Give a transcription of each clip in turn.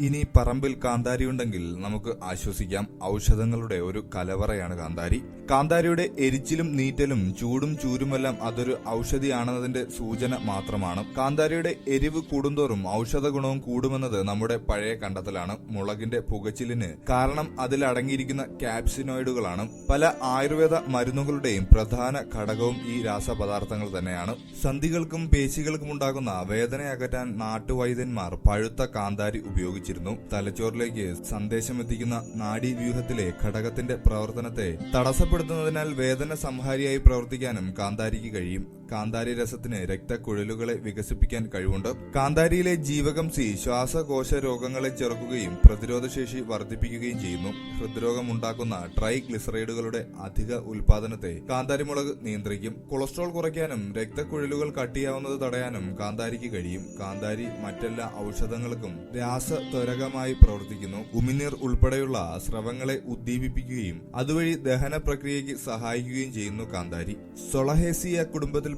ഇനി പറമ്പിൽ കാന്താരി ഉണ്ടെങ്കിൽ നമുക്ക് ആശ്വസിക്കാം. ഔഷധങ്ങളുടെ ഒരു കലവറയാണ് കാന്താരി. കാന്താരിയുടെ എരിച്ചിലും നീറ്റലും ചൂടും ചൂരുമെല്ലാം അതൊരു ഔഷധിയാണെന്നതിന്റെ സൂചന മാത്രമാണ്. കാന്താരിയുടെ എരിവ് കൂടുന്തോറും ഔഷധ ഗുണവും കൂടുമെന്നത് നമ്മുടെ പഴയ കണ്ടെത്തലാണ്. മുളകിന്റെ പുകച്ചിലിന് കാരണം അതിലടങ്ങിയിരിക്കുന്ന കാപ്സിനോയിഡുകളാണ് പല ആയുർവേദ മരുന്നുകളുടെയും പ്രധാന ഘടകവും ഈ രാസപദാർത്ഥങ്ങൾ തന്നെയാണ്. സന്ധികൾക്കും പേശികൾക്കും ഉണ്ടാകുന്ന വേദന അകറ്റാൻ നാട്ടുവൈദ്യന്മാർ പഴുത്ത കാന്താരി ഉപയോഗിച്ചിരുന്നു തലച്ചോറിലേക്ക് സന്ദേശം സന്ദേശമെത്തിക്കുന്ന നാഡീവ്യൂഹത്തിലെ ഘടകത്തിന്റെ പ്രവർത്തനത്തെ തടസ്സപ്പെടുത്തുന്നതിനാൽ വേദന സംഹാരിയായി പ്രവർത്തിക്കാനും കാന്താരിക്ക് കഴിയും. കാന്താരി രസത്തിന് രക്തക്കുഴലുകളെ വികസിപ്പിക്കാൻ കഴിവുണ്ട്. കാന്താരിയിലെ ജീവകം സി ശ്വാസകോശ രോഗങ്ങളെ ചെറുക്കുകയും പ്രതിരോധശേഷി വർദ്ധിപ്പിക്കുകയും ചെയ്യുന്നു. ഹൃദ്രോഗം ഉണ്ടാക്കുന്ന ട്രൈഗ്ലിസറൈഡുകളുടെ അധിക ഉൽപാദനത്തെ കാന്താരിമുളക് നിയന്ത്രിക്കും. കൊളസ്ട്രോൾ കുറയ്ക്കാനും രക്തക്കുഴലുകൾ കട്ടിയാവുന്നത് തടയാനും കാന്താരിക്ക് കഴിയും. കാന്താരി മറ്റെല്ലാ ഔഷധങ്ങൾക്കും രാസത്വരകമായി പ്രവർത്തിക്കുന്നു. ഉമിനീർ ഉൾപ്പെടെയുള്ള സ്രവങ്ങളെ ഉദ്ദീപിപ്പിക്കുകയും അതുവഴി ദഹന പ്രക്രിയയ്ക്ക് സഹായിക്കുകയും ചെയ്യുന്നു കാന്താരി. സൊളഹേസിയ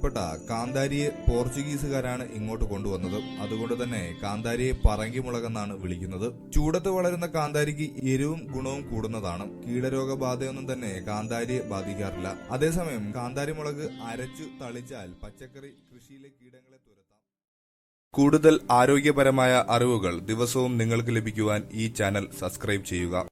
കുടുംബത്തിൽപ്പെട്ട കാന്താരിയെ പോർച്ചുഗീസുകാരാണ് ഇങ്ങോട്ട് കൊണ്ടുവന്നത്. അതുകൊണ്ട് തന്നെ കാന്താരിയെ പറങ്കിമുളകെന്നാണ് വിളിക്കുന്നത്. ചൂടത്ത് വളരുന്ന കാന്താരിക്ക് എരിവും ഗുണവും കൂടുന്നതാണ്. കീടരോഗബാധയൊന്നും തന്നെ കാന്താരിയെ ബാധിക്കാറില്ല. അതേസമയം കാന്താരി മുളക് അരച്ചു തളിച്ചാൽ പച്ചക്കറി കൃഷിയിലെ കീടങ്ങളെ തുരത്താം. കൂടുതൽ ആരോഗ്യപരമായ അറിവുകൾ ദിവസവും നിങ്ങൾക്ക് ലഭിക്കുവാൻ ഈ ചാനൽ സബ്സ്ക്രൈബ് ചെയ്യുക.